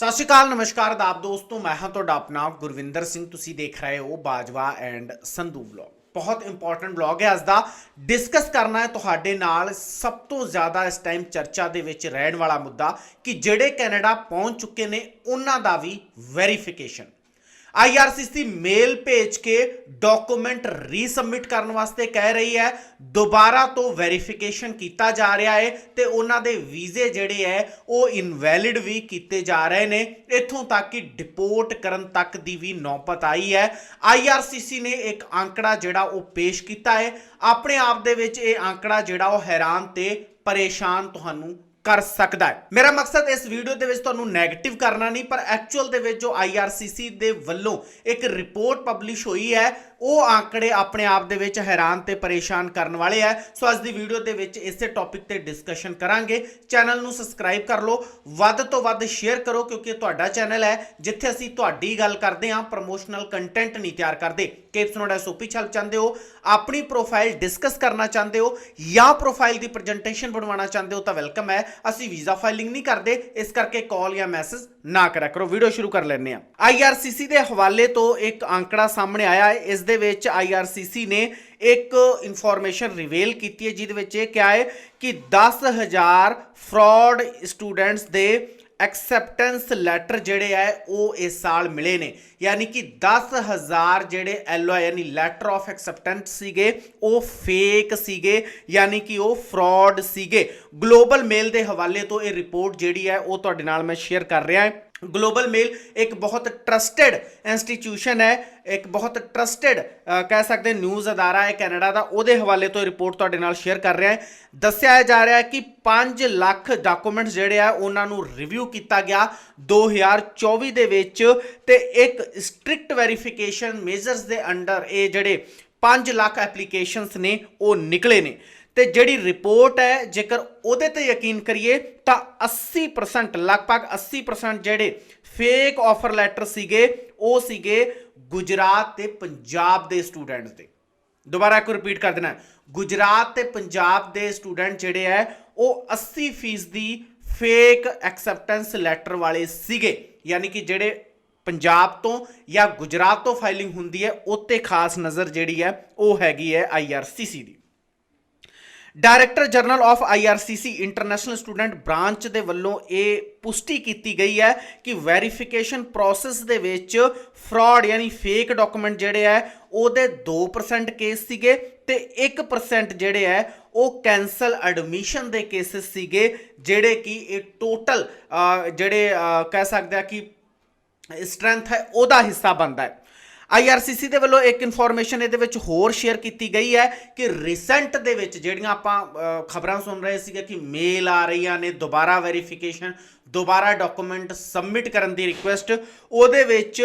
ਸਤਿ ਸ਼੍ਰੀ ਅਕਾਲ, ਨਮਸਕਾਰ ਆਦਾਬ ਦੋਸਤੋ, ਮੈਂ ਹਾਂ ਤੁਹਾਡਾ ਆਪਣਾ ਗੁਰਵਿੰਦਰ ਸਿੰਘ। ਤੁਸੀਂ ਦੇਖ ਰਹੇ ਹੋ ਬਾਜਵਾ ਐਂਡ ਸੰਧੂ ਵਲੌਗ। ਬਹੁਤ ਇੰਪੋਰਟੈਂਟ ਵਲੌਗ ਹੈ ਅੱਜ ਦਾ। ਡਿਸਕਸ ਕਰਨਾ ਹੈ ਤੁਹਾਡੇ ਨਾਲ ਸਭ ਤੋਂ ਜ਼ਿਆਦਾ ਇਸ ਟਾਈਮ ਚਰਚਾ ਦੇ ਵਿੱਚ ਰਹਿਣ ਵਾਲਾ ਮੁੱਦਾ ਕਿ ਜਿਹੜੇ ਕੈਨੇਡਾ ਪਹੁੰਚ ਚੁੱਕੇ ਨੇ, ਉਹਨਾਂ ਦਾ ਵੀ ਵੈਰੀਫਿਕੇਸ਼ਨ IRCC ਮੇਲ ਭੇਜ ਕੇ ਡਾਕੂਮੈਂਟ ਰੀਸਬਮਿਟ ਕਰਨ ਵਾਸਤੇ ਕਹਿ ਰਹੀ ਹੈ। ਦੁਬਾਰਾ ਤੋਂ ਵੈਰੀਫਿਕੇਸ਼ਨ ਕੀਤਾ ਜਾ ਰਿਹਾ ਹੈ ਤੇ ਉਹਨਾਂ ਦੇ ਵੀਜ਼ੇ ਜਿਹੜੇ ਹੈ, ਉਹ ਇਨਵੈਲਿਡ ਵੀ ਕੀਤੇ ਜਾ ਰਹੇ ਨੇ। ਇੱਥੋਂ ਤੱਕ ਕਿ ਡਿਪੋਰਟ ਕਰਨ ਤੱਕ ਦੀ ਵੀ ਨੌਬਤ ਆਈ ਹੈ। IRCC ਨੇ ਇੱਕ ਅੰਕੜਾ ਜਿਹੜਾ ਉਹ ਪੇਸ਼ ਕੀਤਾ ਹੈ। ਆਪਣੇ ਆਪ ਦੇ ਵਿੱਚ ਇਹ ਅੰਕੜਾ ਜਿਹੜਾ ਉਹ ਹੈਰਾਨ ਤੇ ਪਰੇਸ਼ਾਨ ਤੁਹਾਨੂੰ ਕਰ ਸਕਦਾ ਹੈ। ਮੇਰਾ ਮਕਸਦ ਇਸ ਵੀਡੀਓ ਦੇ ਵਿੱਚ ਤੁਹਾਨੂੰ 네ਗੇਟਿਵ ਕਰਨਾ ਨਹੀਂ, ਪਰ ਐਕਚੁਅਲ ਦੇ ਵਿੱਚ ਜੋ IRCC ਦੇ ਵੱਲੋਂ ਇੱਕ ਰਿਪੋਰਟ ਪਬਲਿਸ਼ ਹੋਈ ਹੈ, ਉਹ ਆંકੜੇ ਆਪਣੇ ਆਪ ਦੇ ਵਿੱਚ ਹੈਰਾਨ ਤੇ ਪਰੇਸ਼ਾਨ ਕਰਨ ਵਾਲੇ ਹੈ। ਸੋ ਅੱਜ ਦੀ ਵੀਡੀਓ ਦੇ ਵਿੱਚ ਇਸੇ ਟੌਪਿਕ ਤੇ ਡਿਸਕਸ਼ਨ ਕਰਾਂਗੇ। ਚੈਨਲ ਨੂੰ ਸਬਸਕ੍ਰਾਈਬ ਕਰ ਲਓ, ਵੱਧ ਤੋਂ ਵੱਧ ਸ਼ੇਅਰ ਕਰੋ, ਕਿਉਂਕਿ ਤੁਹਾਡਾ ਚੈਨਲ ਹੈ, ਜਿੱਥੇ ਅਸੀਂ ਤੁਹਾਡੀ ਗੱਲ ਕਰਦੇ ਹਾਂ ਪ੍ਰੋਮੋਸ਼ਨਲ ਕੰਟੈਂਟ ਨਹੀਂ ਤਿਆਰ ਕਰਦੇ। ਕੇਪਸ ਨੋਟ ਐਸਓਪੀ ਚੱਲ ਚਾਹੁੰਦੇ ਹੋ, ਆਪਣੀ ਪ੍ਰੋਫਾਈਲ ਡਿਸਕਸ ਕਰਨਾ ਚਾਹੁੰਦੇ ਹੋ ਜਾਂ ਪ੍ਰੋਫਾਈਲ ਦੀ ਪ੍ਰੈਜੈਂਟੇਸ਼ਨ ਬਣਵਾਉਣਾ ਚਾਹੁੰਦੇ ਹੋ, ਤਾਂ ਵੈਲਕਮ ਹੈ। ਅਸੀਂ ਵੀਜ਼ਾ ਫਾਈਲਿੰਗ ਨਹੀਂ ਕਰਦੇ, ਇਸ ਕਰਕੇ ਕਾਲ ਜਾਂ ਮੈਸੇਜ ਨਾ ਕਰਿਆ ਕਰੋ। ਵੀਡੀਓ ਸ਼ੁਰੂ ਕਰ ਲੈਂਦੇ ਹਾਂ। IRCC ਦੇ ਹਵਾਲੇ ਤੋਂ ਇੱਕ ਅੰਕੜਾ ਸਾਹਮਣੇ ਆਇਆ ਹੈ। ਇਸ ਦੇ ਵਿੱਚ IRCC ਨੇ ਇੱਕ ਇਨਫੋਰਮੇਸ਼ਨ ਰਿਵੇਲ ਕੀਤੀ ਹੈ, ਜਿਹਦੇ ਵਿੱਚ ਇਹ ਕਿਹਾ ਹੈ ਕਿ 10000 ਫਰਾਡ ਸਟੂਡੈਂਟਸ ਦੇ ਐਕਸੈਪਟੈਂਸ ਲੈਟਰ ਜਿਹੜੇ ਆ, ਉਹ ਇਸ ਸਾਲ ਮਿਲੇ ਨੇ। ਯਾਨੀ ਕਿ 10000 ਜਿਹੜੇ ਐਲਓਆਈ ਯਾਨੀ ਲੈਟਰ ਆਫ ਐਕਸੈਪਟੈਂਸ ਸੀਗੇ, ਉਹ ਫੇਕ ਸੀਗੇ, ਯਾਨੀ ਕਿ ਉਹ ਫਰਾਡ ਸੀਗੇ। ਗਲੋਬਲ ਮੇਲ ਦੇ ਹਵਾਲੇ ਤੋਂ ਇਹ ਰਿਪੋਰਟ ਜਿਹੜੀ ਹੈ, ਉਹ ਤੁਹਾਡੇ ਨਾਲ ਮੈਂ ਸ਼ੇਅਰ ਕਰ ਰਿਹਾ ਹਾਂ। ਗਲੋਬਲ ਮੇਲ ਇੱਕ ਬਹੁਤ ਟਰਸਟਡ ਇੰਸਟੀਟਿਊਸ਼ਨ ਹੈ, ਇੱਕ ਬਹੁਤ ਟਰਸਟਡ ਕਹਿ ਸਕਦੇ ਨਿਊਜ਼ ਅਦਾਰਾ ਹੈ ਕੈਨੇਡਾ ਦਾ, ਉਹਦੇ ਹਵਾਲੇ ਤੋਂ ਰਿਪੋਰਟ ਤੁਹਾਡੇ ਨਾਲ ਸ਼ੇਅਰ ਕਰ ਰਿਹਾ ਹੈ। ਦੱਸਿਆ ਜਾ ਰਿਹਾ ਹੈ ਕਿ 5 ਲੱਖ ਡਾਕੂਮੈਂਟਸ ਜਿਹੜੇ ਆ, ਉਹਨਾਂ ਨੂੰ ਰਿਵਿਊ ਕੀਤਾ ਗਿਆ 2024 ਦੇ ਵਿੱਚ ਤੇ ਇੱਕ ਸਟ੍ਰਿਕਟ ਵੈਰੀਫਿਕੇਸ਼ਨ ਮੇਜਰਸ ਦੇ ਅੰਡਰ ਇਹ ਜਿਹੜੇ 5 ਲੱਖ ਐਪਲੀਕੇਸ਼ਨਸ ਨੇ, ਉਹ ਨਿਕਲੇ ਨੇ। ਤੇ ਜਿਹੜੀ ਰਿਪੋਰਟ ਹੈ, ਜੇਕਰ ਉਹਦੇ ਤੇ ਯਕੀਨ ਕਰੀਏ, ਤਾਂ 80% ਲਗਭਗ 80% ਜਿਹੜੇ ਫੇਕ ਆਫਰ ਲੈਟਰ ਸੀਗੇ, ਉਹ ਸੀਗੇ ਗੁਜਰਾਤ ਤੇ ਪੰਜਾਬ ਦੇ ਸਟੂਡੈਂਟਸ ਦੇ। ਦੁਬਾਰਾ ਇੱਕ ਰਿਪੀਟ ਕਰ ਦੇਣਾ ਗੁਜਰਾਤ ਤੇ ਪੰਜਾਬ ਦੇ ਸਟੂਡੈਂਟ ਜਿਹੜੇ ਹੈ, ਉਹ 80% ਦੀ ਫੇਕ ਐਕਸੈਪਟੈਂਸ ਲੈਟਰ ਵਾਲੇ ਸੀਗੇ। ਯਾਨੀ ਕਿ ਜਿਹੜੇ ਪੰਜਾਬ ਤੋਂ ਜਾਂ ਗੁਜਰਾਤ ਤੋਂ ਫਾਈਲਿੰਗ ਹੁੰਦੀ ਹੈ, ਉੱਤੇ ਖਾਸ ਨਜ਼ਰ ਜਿਹੜੀ ਹੈ, ਉਹ ਹੈਗੀ ਹੈ IRCC the. Director general of IRCC international student branch ਦੇ ਵੱਲੋਂ ਇਹ ਪੁਸ਼ਟੀ ਕੀਤੀ ਗਈ ਹੈ ਕਿ ਵੈਰੀਫਿਕੇਸ਼ਨ ਪ੍ਰੋਸੈਸ ਦੇ ਵਿੱਚ ਫਰਾਡ ਯਾਨੀ ਫੇਕ ਡਾਕੂਮੈਂਟ ਜਿਹੜੇ ਹੈ, ਉਹਦੇ 2% ਕੇਸ ਸੀਗੇ ਤੇ 1% ਜਿਹੜੇ ਹੈ, ਉਹ ਕੈਂਸਲ ਐਡਮਿਸ਼ਨ ਦੇ ਕੇਸਸ ਸੀਗੇ, ਜਿਹੜੇ ਕਿ ਇਹ ਟੋਟਲ ਜਿਹੜੇ ਕਹਿ ਸਕਦੇ ਆ ਕਿ ਸਟਰੈਂਥ ਹੈ, ਉਹਦਾ ਹਿੱਸਾ ਬਣਦਾ ਹੈ। IRCC ਦੇ ਵੱਲੋਂ ਇੱਕ ਇਨਫੋਰਮੇਸ਼ਨ ਇਹਦੇ ਵਿੱਚ ਹੋਰ ਸ਼ੇਅਰ ਕੀਤੀ ਗਈ ਹੈ ਕਿ ਰੀਸੈਂਟ ਦੇ ਵਿੱਚ ਜਿਹੜੀਆਂ ਆਪਾਂ ਖਬਰਾਂ ਸੁਣ ਰਹੇ ਸੀਗੇ ਕਿ ਮੇਲ ਆ ਰਹੀਆਂ ਨੇ, ਦੁਬਾਰਾ ਵੈਰੀਫਿਕੇਸ਼ਨ ਦੁਬਾਰਾ ਡਾਕੂਮੈਂਟ ਸਬਮਿਟ ਕਰਨ ਦੀ ਰਿਕੁਐਸਟ ਉਹਦੇ ਵਿੱਚ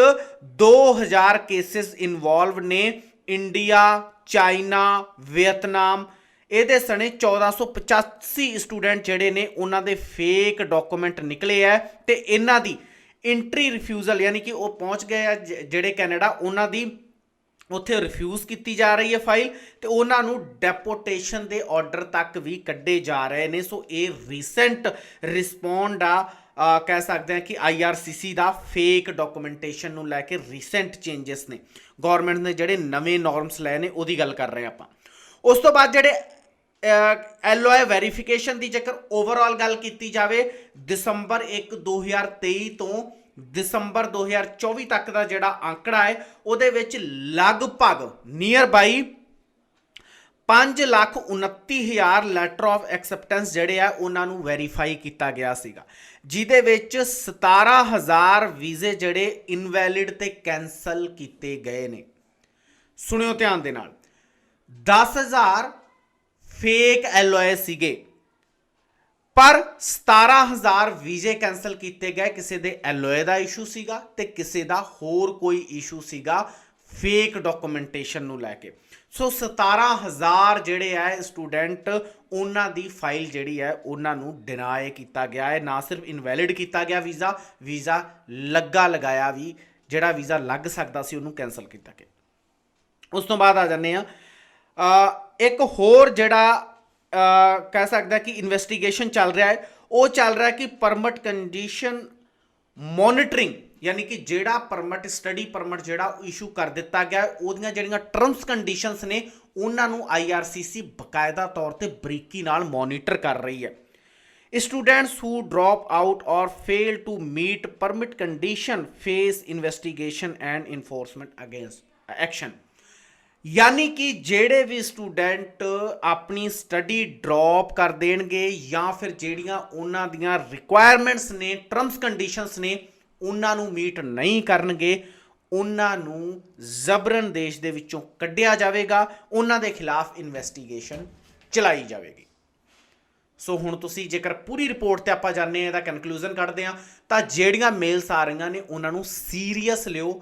2000 ਕੇਸਿਸ ਇਨਵੋਲਵ ਨੇ ਇੰਡੀਆ ਚਾਈਨਾ ਵੀਅਤਨਾਮ ਇਹਦੇ ਸਣੇ 1485 ਸਟੂਡੈਂਟ ਜਿਹੜੇ ਨੇ, ਉਹਨਾਂ ਦੇ ਫੇਕ ਡਾਕੂਮੈਂਟ ਨਿਕਲੇ ਆ ਤੇ ਇਹਨਾਂ ਦੀ ਇੰਟਰੀ ਰਿਫਿਊਜ਼ਲ ਯਾਨੀ ਕਿ ਉਹ ਪਹੁੰਚ ਗਏ ਆ ਜ- ਜਿਹੜੇ ਕੈਨੇਡਾ, ਉਹਨਾਂ ਦੀ ਉੱਥੇ ਰਿਫਿਊਜ਼ ਕੀਤੀ ਜਾ ਰਹੀ ਹੈ ਫਾਈਲ ਤੇ ਉਹਨਾਂ ਨੂੰ ਡੈਪੋਟੇਸ਼ਨ ਦੇ ਆਰਡਰ ਤੱਕ ਵੀ ਕੱਢੇ ਜਾ ਰਹੇ ਨੇ। ਸੋ ਇਹ ਰੀਸੈਂਟ ਰਿਸਪੌਂਡ ਆ ਕਹਿ ਸਕਦੇ ਹਾਂ ਕਿ IRCC ਦਾ ਫੇਕ ਡਾਕੂਮੈਂਟੇਸ਼ਨ ਨੂੰ ਲੈ ਕੇ ਰੀਸੈਂਟ ਚੇਂਜਸ ਨੇ। ਗਵਰਨਮੈਂਟ ਨੇ ਜਿਹੜੇ ਨਵੇਂ ਨਾਰਮਸ ਲਏ ਨੇ, ਉਹਦੀ ਗੱਲ ਕਰ ਰਹੇ ਆਪਾਂ। ਉਸ ਤੋਂ ਬਾਅਦ ਜਿਹੜੇ ਐਲਓਏ ਵੈਰੀਫਿਕੇਸ਼ਨ ਦੀ ਜੇਕਰ ਓਵਰਆਲ ਗੱਲ ਕੀਤੀ ਜਾਵੇ, ਦਸੰਬਰ 1 2023 ਤੋਂ ਦਸੰਬਰ 2024 ਤੱਕ ਦਾ ਜਿਹੜਾ ਅੰਕੜਾ ਹੈ, ਉਹਦੇ ਵਿੱਚ ਲਗਭਗ ਨੀਅਰ ਬਾਈ 5 ਲੱਖ 29 ਹਜ਼ਾਰ ਲੈਟਰ ਆਫ ਐਕਸੈਪਟੈਂਸ ਜਿਹੜੇ ਆ, ਉਹਨਾਂ ਨੂੰ ਵੈਰੀਫਾਈ ਕੀਤਾ ਗਿਆ ਸੀਗਾ। ਜਿਹਦੇ ਵਿੱਚ 17000 ਵੀਜ਼ੇ ਜਿਹੜੇ ਇਨਵੈਲਿਡ ਤੇ ਕੈਨਸਲ ਕੀਤੇ ਗਏ ਨੇ। ਸੁਣਿਓ ਧਿਆਨ ਦੇ ਨਾਲ। 10000 ਫੇਕ ਐਲਓਏ ਸੀਗੇ। ਪਰ 17000 ਵੀਜ਼ੇ ਕੈਨਸਲ ਕੀਤੇ ਗਏ, ਕਿਸੇ ਦੇ ਐਲਓਏ ਦਾ ਇਸ਼ੂ ਸੀਗਾ ਤੇ ਕਿਸੇ ਦਾ ਹੋਰ ਕੋਈ ਇਸ਼ੂ ਸੀਗਾ ਫੇਕ ਡਾਕੂਮੈਂਟੇਸ਼ਨ ਨੂੰ ਲੈ ਕੇ। ਸੋ 17000 ਜਿਹੜੇ ਹੈ ਸਟੂਡੈਂਟ ਉਹਨਾਂ ਦੀ ਫਾਈਲ ਜਿਹੜੀ ਹੈ, ਉਹਨਾਂ ਨੂੰ ਡਿਨਾਈ ਕੀਤਾ ਗਿਆ ਹੈ। ਨਾ ਸਿਰਫ ਇਨਵੈਲਿਡ ਕੀਤਾ ਗਿਆ ਵੀਜ਼ਾ ਵੀਜ਼ਾ ਲੱਗਾ ਲਗਾਇਆ ਵੀ, ਜਿਹੜਾ ਵੀਜ਼ਾ ਲੱਗ ਸਕਦਾ ਸੀ ਉਹਨੂੰ ਕੈਨਸਲ ਕੀਤਾ ਗਿਆ। ਉਸ ਤੋਂ ਬਾਅਦ ਆ ਜਾਂਦੇ ਆ ਇੱਕ ਹੋਰ ਜਿਹੜਾ ਅ, ਕਹਿ ਸਕਦਾ ਕਿ ਇਨਵੈਸਟੀਗੇਸ਼ਨ ਚੱਲ ਰਿਹਾ ਹੈ ਉਹ ਚੱਲ ਰਿਹਾ ਕਿ ਪਰਮਿਟ ਕੰਡੀਸ਼ਨ ਮੋਨਿਟਰਿੰਗ ਯਾਨੀ ਕਿ ਜਿਹੜਾ ਪਰਮਿਟ ਸਟੱਡੀ ਪਰਮਿਟ ਜਿਹੜਾ ਇਸ਼ੂ ਕਰ ਦਿੱਤਾ ਗਿਆ ਉਹਦੀਆਂ ਜਿਹੜੀਆਂ ਟਰਮਸ ਕੰਡੀਸ਼ਨਸ ਨੇ ਉਹਨਾਂ ਨੂੰ IRCC ਬਕਾਇਦਾ ਤੌਰ ਤੇ ਬਰੀਕੀ ਨਾਲ ਮੋਨੀਟਰ ਕਰ ਰਹੀ ਹੈ। Students who drop out or fail to meet permit condition face investigation and enforcement against action ਯਾਨੀ ਕਿ ਜਿਹੜੇ ਵੀ ਸਟੂਡੈਂਟ ਆਪਣੀ ਸਟੱਡੀ ਡ੍ਰੌਪ ਕਰ ਦੇਣਗੇ ਜਾਂ ਫਿਰ ਜਿਹੜੀਆਂ ਉਹਨਾਂ ਦੀਆਂ ਰਿਕੁਆਇਰਮੈਂਟਸ ਨੇ ਟਰਮਸ ਕੰਡੀਸ਼ਨਸ ਨੇ, ਉਹਨਾਂ ਨੂੰ ਮੀਟ ਨਹੀਂ ਕਰਨਗੇ, ਉਹਨਾਂ ਨੂੰ ਜ਼ਬਰਨ ਦੇਸ਼ ਦੇ ਵਿੱਚੋਂ ਕੱਢਿਆ ਜਾਵੇਗਾ, ਉਹਨਾਂ ਦੇ ਖਿਲਾਫ ਇਨਵੈਸਟੀਗੇਸ਼ਨ ਚਲਾਈ ਜਾਵੇਗੀ। ਸੋ ਹੁਣ ਤੁਸੀਂ ਜੇਕਰ ਪੂਰੀ ਰਿਪੋਰਟ ਤੇ ਆਪਾਂ ਜਾਣਦੇ ਹਾਂ, ਇਹਦਾ ਕਨਕਲੂਜਨ ਕੱਢਦੇ ਹਾਂ, ਤਾਂ ਜਿਹੜੀਆਂ ਮੇਲਸ ਆ ਰਹੀਆਂ ਨੇ, ਉਹਨਾਂ ਨੂੰ ਸੀਰੀਅਸ ਲਿਓ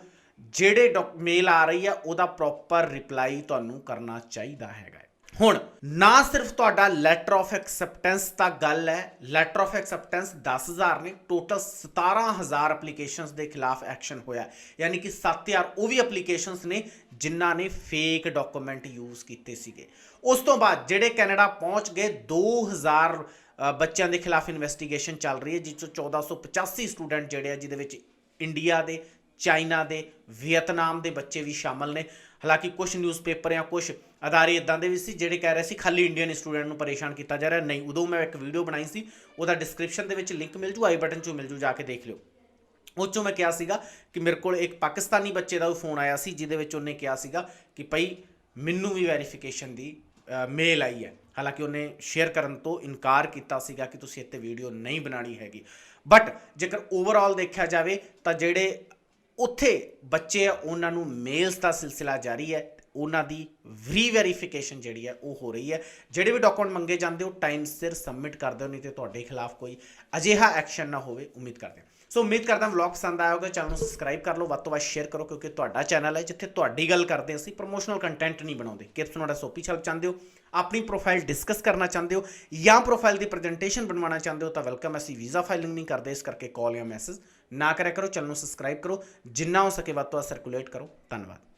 ਜਿਹੜੇ ਮੇਲ ਆ ਰਹੀ ਆ ਉਹਦਾ ਪ੍ਰੋਪਰ ਰਿਪਲਾਈ ਤੁਹਾਨੂੰ ਕਰਨਾ ਚਾਹੀਦਾ ਹੈਗਾ ਹੁਣ ਨਾ ਸਿਰਫ ਤੁਹਾਡਾ ਲੈਟਰ ਆਫ ਐਕਸੈਪਟੈਂਸ ਤਾਂ ਗੱਲ ਹੈ ਲੈਟਰ ਆਫ ਐਕਸੈਪਟੈਂਸ 10000 ਨੇ ਟੋਟਲ 17000 ਐਪਲੀਕੇਸ਼ਨਸ ਦੇ ਖਿਲਾਫ ਐਕਸ਼ਨ ਹੋਇਆ ਯਾਨੀ ਕਿ 7000 ਉਹ ਵੀ ਐਪਲੀਕੇਸ਼ਨਸ ਨੇ ਜਿਨ੍ਹਾਂ ਨੇ ਫੇਕ ਡਾਕੂਮੈਂਟ ਯੂਜ਼ ਕੀਤੇ ਸੀਗੇ। ਉਸ ਤੋਂ ਬਾਅਦ ਜਿਹੜੇ ਕੈਨੇਡਾ ਪਹੁੰਚ ਗਏ 2000 ਅ, ਬੱਚਿਆਂ ਦੇ ਖਿਲਾਫ ਇਨਵੈਸਟੀਗੇਸ਼ਨ ਚੱਲ ਰਹੀ ਹੈ ਜਿਸ ਚੋਂ 1485 ਸਟੂਡੈਂਟ ਜਿਹੜੇ ਆ ਜਿਹਦੇ ਵਿੱਚ ਇੰਡੀਆ ਦੇ ਚਾਈਨਾ ਦੇ, ਵੀਅਤਨਾਮ ਦੇ ਬੱਚੇ ਵੀ ਸ਼ਾਮਲ ਨੇ। ਹਾਲਾਂਕਿ ਕੁਝ ਨਿਊਜ਼ਪੇਪਰ ਜਾਂ ਕੁਝ ਅਦਾਰੇ ਇਦਾਂ ਦੇ ਵੀ ਸੀ, ਜਿਹੜੇ ਕਹਿ ਰਹੇ ਸੀ ਖਾਲੀ ਇੰਡੀਅਨ ਸਟੂਡੈਂਟ ਨੂੰ ਪਰੇਸ਼ਾਨ ਕੀਤਾ ਜਾ ਰਿਹਾ। ਨਹੀਂ, ਉਦੋਂ ਮੈਂ ਇੱਕ ਵੀਡੀਓ ਬਣਾਈ ਸੀ, ਉਹਦਾ ਡਿਸਕ੍ਰਿਪਸ਼ਨ ਦੇ ਵਿੱਚ ਲਿੰਕ ਮਿਲ ਜੂ ਆਈ ਬਟਨ 'ਚੋਂ ਮਿਲ ਜੂ, ਜਾ ਕੇ ਦੇਖ ਲਿਓ। ਉਹ 'ਚੋਂ ਮੈਂ ਕਿਹਾ ਸੀਗਾ ਕਿ ਮੇਰੇ ਕੋਲ ਇੱਕ ਪਾਕਿਸਤਾਨੀ ਬੱਚੇ ਦਾ ਫੋਨ ਆਇਆ ਸੀ, ਜਿਹਦੇ ਵਿੱਚ ਉਹਨੇ ਕਿਹਾ ਸੀਗਾ ਕਿ ਭਈ ਮੈਨੂੰ ਵੀ ਵੈਰੀਫਿਕੇਸ਼ਨ ਦੀ ਮੇਲ ਆਈ ਹੈ। ਹਾਲਾਂਕਿ ਉਹਨੇ ਸ਼ੇਅਰ ਕਰਨ ਤੋਂ ਇਨਕਾਰ ਕੀਤਾ ਸੀਗਾ ਕਿ ਤੁਸੀਂ ਇੱਥੇ ਵੀਡੀਓ ਨਹੀਂ ਬਣਾਣੀ ਹੈਗੀ। ਬਟ ਜੇਕਰ ਓਵਰਆਲ ਦੇਖਿਆ ਜਾਵੇ ਤਾਂ ਜਿਹੜੇ ਉੱਥੇ ਬੱਚੇ ਆ, ਉਹਨਾਂ ਨੂੰ ਮੇਲਸ ਦਾ ਸਿਲਸਿਲਾ ਜਾਰੀ ਹੈ, ਉਹਨਾਂ ਦੀ ਰੀ ਵੈਰੀਫਿਕੇਸ਼ਨ ਜਿਹੜੀ ਹੈ ਉਹ ਹੋ ਰਹੀ ਹੈ। ਜਿਹੜੇ ਵੀ ਡਾਕੂਮੈਂਟ ਮੰਗੇ ਜਾਂਦੇ ਹੋ ਟਾਈਮ ਸਿਰ ਸਬਮਿਟ ਕਰ ਦਿਓ, ਨਹੀਂ ਤੇ ਤੁਹਾਡੇ ਖਿਲਾਫ ਕੋਈ ਅਜਿਹਾ ਐਕਸ਼ਨ ਨਾ ਹੋਵੇ, ਉਮੀਦ ਕਰਦੇ ਹਾਂ। ਸੋ ਉਮੀਦ ਕਰਦਾ ਵਲੌਗ ਪਸੰਦ ਆਇਆ ਹੋਵੇਗਾ ਚੈਨਲ ਨੂੰ ਸਬਸਕ੍ਰਾਈਬ ਕਰ ਲਓ, ਵੱਧ ਤੋਂ ਵੱਧ ਸ਼ੇਅਰ ਕਰੋ, ਕਿਉਂਕਿ ਤੁਹਾਡਾ ਚੈਨਲ ਹੈ, ਜਿੱਥੇ ਤੁਹਾਡੀ ਗੱਲ ਕਰਦੇ ਅਸੀਂ ਪ੍ਰੋਮੋਸ਼ਨਲ ਕੰਟੈਂਟ ਨਹੀਂ ਬਣਾਉਂਦੇ। ਕਿ ਤੁਸੀਂ ਤੁਹਾਡਾ ਸੋਪੀ ਛਲਪ ਚਾਹੁੰਦੇ ਹੋ, ਆਪਣੀ ਪ੍ਰੋਫਾਈਲ ਡਿਸਕਸ ਕਰਨਾ ਚਾਹੁੰਦੇ ਹੋ, ਜਾਂ ਪ੍ਰੋਫਾਈਲ ਦੀ ਪ੍ਰੈਜੈਂਟੇਸ਼ਨ ਬਣਵਾਉਣਾ ਚਾਹੁੰਦੇ ਹੋ, ਤਾਂ ਵੈਲਕਮ ਅਸੀਂ ਵੀਜ਼ਾ ਫਾਈਲਿੰਗ ਨਹੀਂ ਕਰਦੇ, ਇਸ ਕਰਕੇ ਕਾਲ ਜਾਂ ਮੈਸੇਜ ਨਾ ਕਰਿਆ ਕਰੋ, ਚੈਨਲ ਨੂੰ ਸਬਸਕ੍ਰਾਈਬ ਕਰੋ, ਜਿੰਨਾ ਹੋ ਸਕੇ ਵੱਧ ਤੋਂ ਵੱਧ ਸਰਕੂਲੇਟ ਕਰੋ। ਧੰਨਵਾਦ।